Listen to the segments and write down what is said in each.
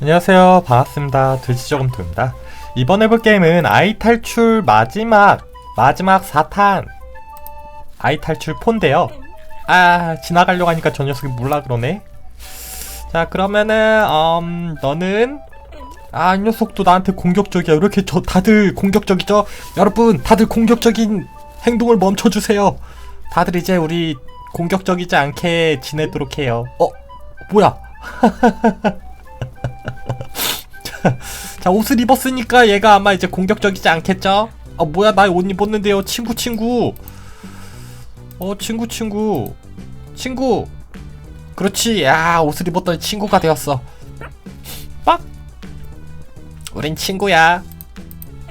안녕하세요. 반갑습니다. 돼지저금토입니다. 이번 해볼 게임은 아이 탈출 마지막, 마지막 4탄. 아이 탈출 폰데요. 아, 지나가려고 하니까 저 녀석이 몰라 그러네. 자, 그러면은, 음, 너는, 아, 이 녀석도 나한테 공격적이야. 이렇게 저, 다들 공격적이죠? 여러분, 다들 공격적인 행동을 멈춰주세요. 다들 이제 우리 공격적이지 않게 지내도록 해요. 어, 뭐야? 자 옷을 입었으니까 얘가 아마 이제 공격적이지 않겠죠? 아 뭐야 나 옷 입었는데요. 친구 친구. 어 친구 친구. 친구. 그렇지. 야 옷을 입었더니 친구가 되었어. 빡. 우린 친구야.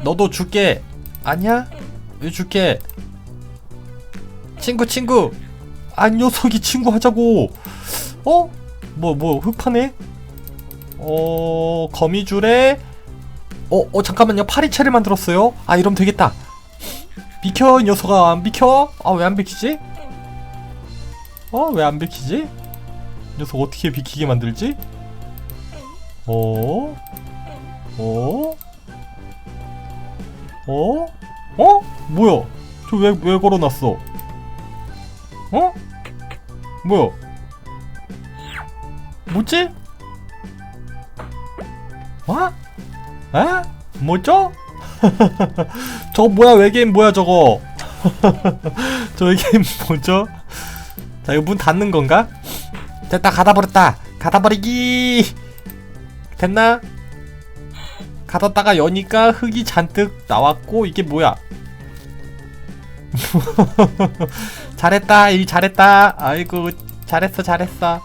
너도 줄게. 아니야? 왜 줄게? 친구 친구. 아 녀석이 친구 하자고. 어? 뭐뭐 흑파네? 어 거미줄에 어, 어 잠깐만요 파리채를 만들었어요 아 이러면 되겠다 비켜 이 녀석아 안 비켜 아 왜 안 비키지 어 왜 안 비키지 이 녀석 어떻게 비키게 만들지 어? 어? 어? 어? 뭐야 저 왜 왜 걸어놨어 어? 뭐야 뭐지? 어? 에? 뭐죠? 저거 뭐야 외계인 뭐야 저거 저 외계인 뭐죠? 자 이거 문 닫는 건가? 됐다 닫아버렸다 닫아버리기 됐나? 닫았다가 여니까 흙이 잔뜩 나왔고 이게 뭐야 잘했다 일 잘했다 아이고 잘했어 잘했어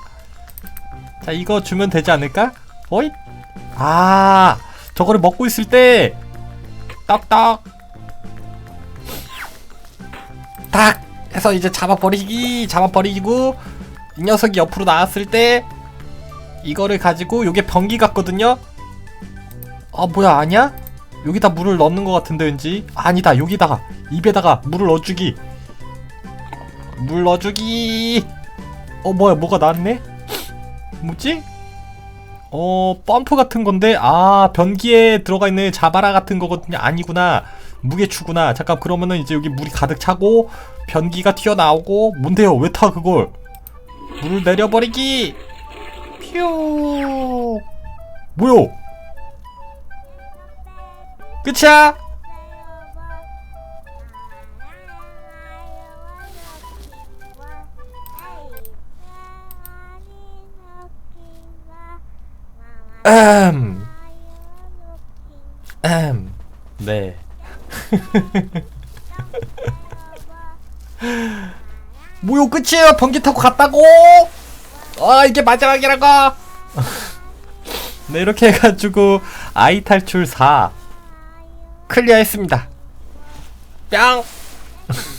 자 이거 주면 되지 않을까? 어이? 아 저거를 먹고 있을 때 떡떡 딱 해서 이제 잡아버리기 잡아버리고 이 녀석이 옆으로 나왔을 때 이거를 가지고 요게 변기 같거든요? 아 뭐야 아니야? 여기다 물을 넣는 것 같은데 왠지? 아니다 여기다가 입에다가 물을 넣어주기. 물 넣어주기. 어 뭐야 뭐가 나왔네? 뭐지? 어 펌프 같은 건데 아 변기에 들어가 있는 자바라 같은 거거든요. 아니구나. 무게추구나. 잠깐 그러면은 이제 여기 물이 가득 차고 변기가 튀어나오고 뭔데요? 왜 타 그걸? 물 내려버리기! 퓨! 뭐요? 끝이야 음. 음. 네. 뭐요 끝이에요 변기 타고 갔다고 아 이게 마지막이라고 네 이렇게 해가지고 아이 탈출 4 클리어했습니다 뿅